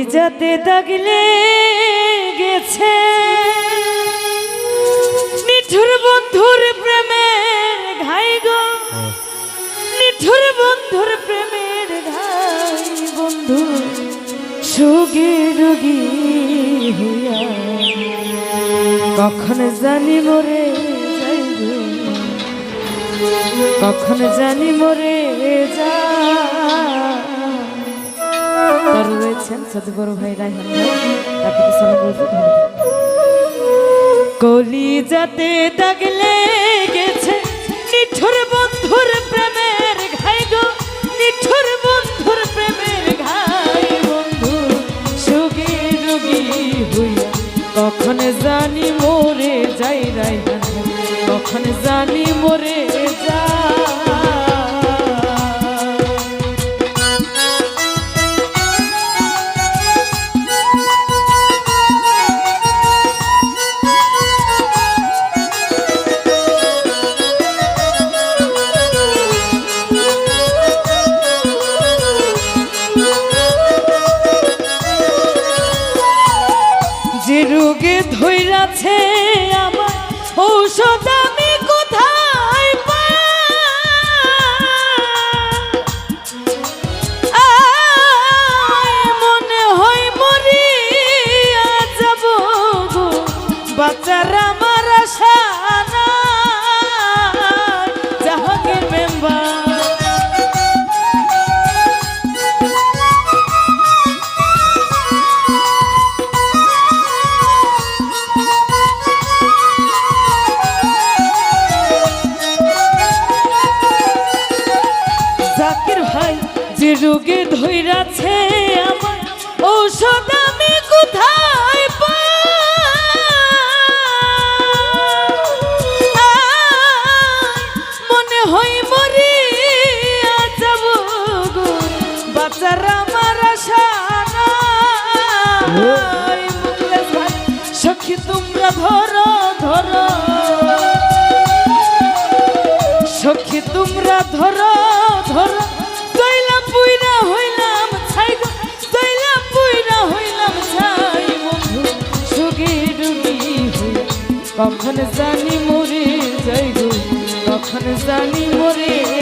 কলিজাতে দাগলে গেছে নিঠুর বন্ধুর প্রেমের ঘাই গো। নিঠুর বন্ধুর প্রেমের ঘাই বন্ধু। সুগি রুগী কখন জানি মরে যাইব। কখন জানি মরে তার রয়েছেন বড় ভাই তাকে কলি যাতে দাগলে গেছে নিঠুর বন্ধুর প্রেমের ঘাই গো, নিঠুর বন্ধুর প্রেমের ঘাই বন্ধু সুগি রুগি হইয়া কখন জানি মোরে যাই রাইহান যে রোগে ধৈরাছে আমার ঔষধ আমি কোথায়? মনে হয় মরি যাব বাচ্চার আমার আশা সখী, তোমরা ধরো ধরো। সখী, তোমরা ধরো ধরো। কখন জানি মরে যাই গো কখন জানি মরে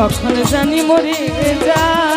কখন জানি মরে যায়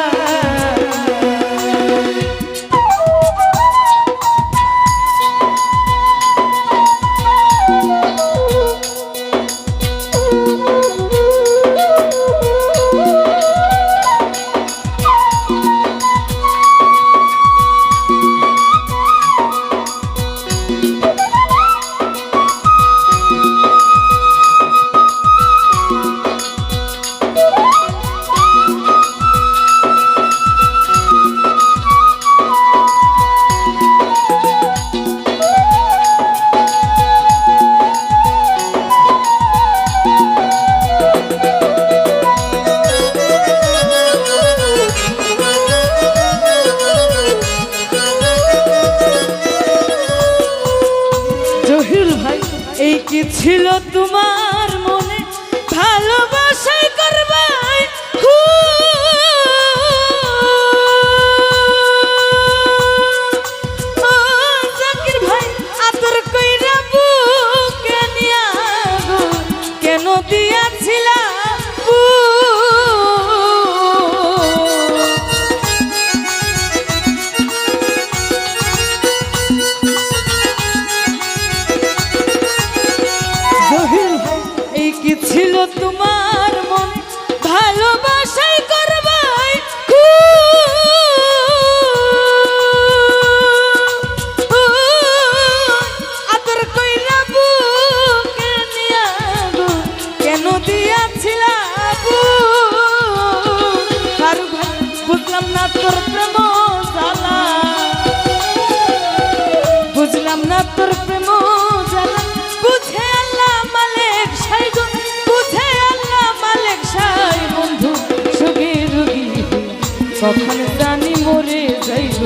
কখন জানি মরে যাইব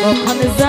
কখন জানি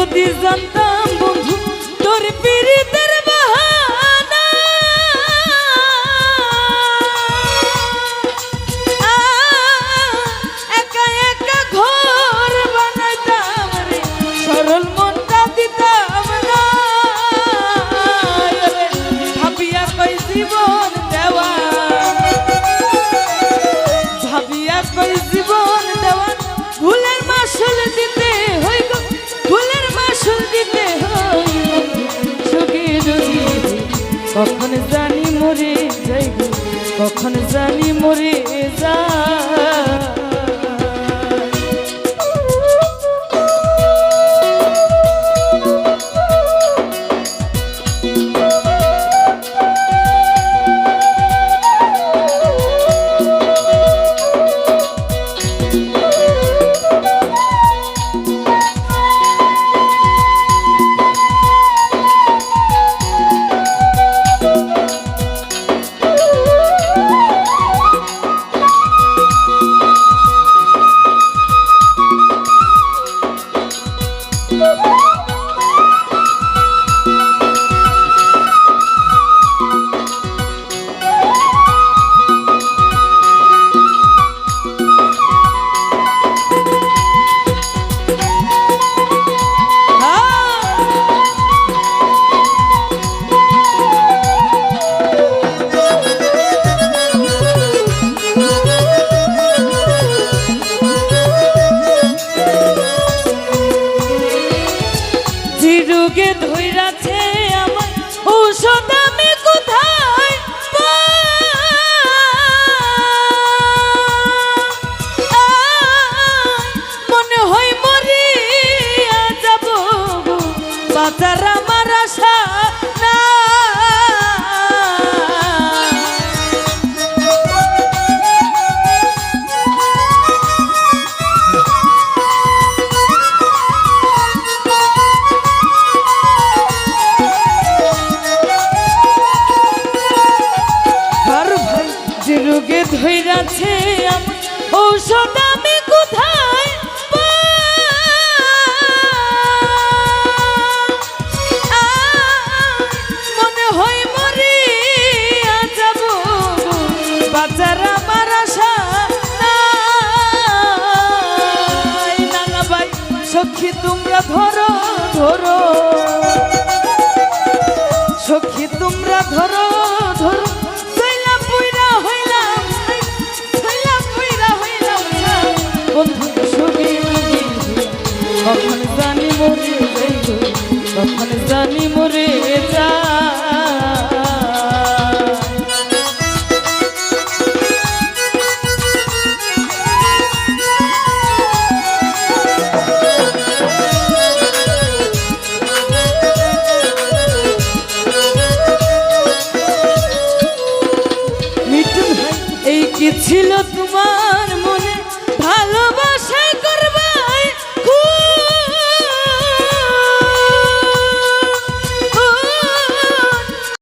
যদি জানতাম কখন জানি মরে যাইব কখন জানি মরে যা